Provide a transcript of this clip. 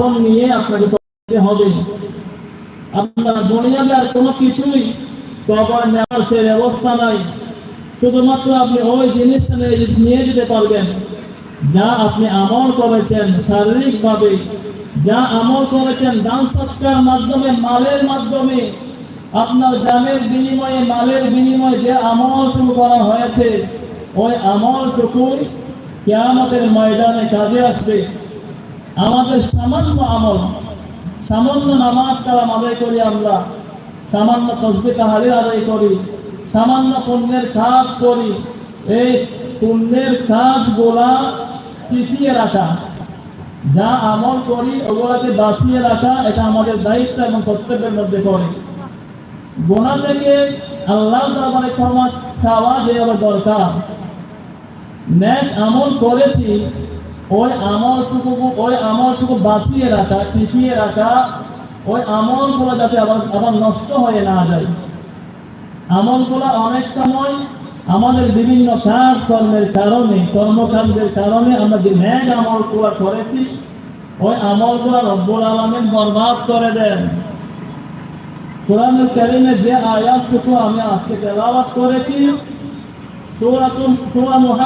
আপন নিয়ে আপনাকে হবে। আপনার দুনিয়াতে আর কোনো কিছুই কবর নেওয়ার সে ব্যবস্থা নাই। শুধুমাত্র আপনি ওই জিনিসটা নিয়ে যেতে পারবেন, যা আপনি আমল করেছেন শারীরিকভাবে, যা আমল করেছেন দান সৎকার মাধ্যমে, মালের মাধ্যমে, আপনার জানের বিনিময়ে, মালের বিনিময়ে যে আমল শুরু করা হয়েছে, ওই আমলটুকুই কেয়ামতের ময়দানে কাজে আসবে। আমাদের সামান্য আমল, সামান্য নামাজ কালাম আদায় করি আমরা, সামান্য তসবি তাহারি আদায় করি, সামান্য পুণ্যের কাজ করি, এই পুণ্যের কাজগুলা টিকিয়ে রাখা, যা আমল করি ওগুলাকে বাঁচিয়ে রাখা, এটা আমাদের দায়িত্ব এবং কর্তব্যের মধ্যে পড়ে। গোনা থেকে আল্লাহ দরবারে ক্ষমা চাওয়া যে আবার দরকার। ন্যাক আমল করেছি, ওই আমলটুকু ওই বাঁচিয়ে রাখা টিকিয়ে রাখা, ওই আমলগুলো যাতে আবার আবার নষ্ট হয়ে না যায়। আমলগুলো অনেক সময় আমাদের বিভিন্ন কাজ কর্মের কারণে, কর্মকাণ্ডের কারণে আমরা যে ন্যাক আমলগুলো করেছি, ওই আমলগুলো রব্বুল আলমের বরবাদ করে দেন। কোরআনুল কারীমে যে আয়াতটুকু আমি আজকে তেলাওয়াত করেছি সূরাতুল সূরা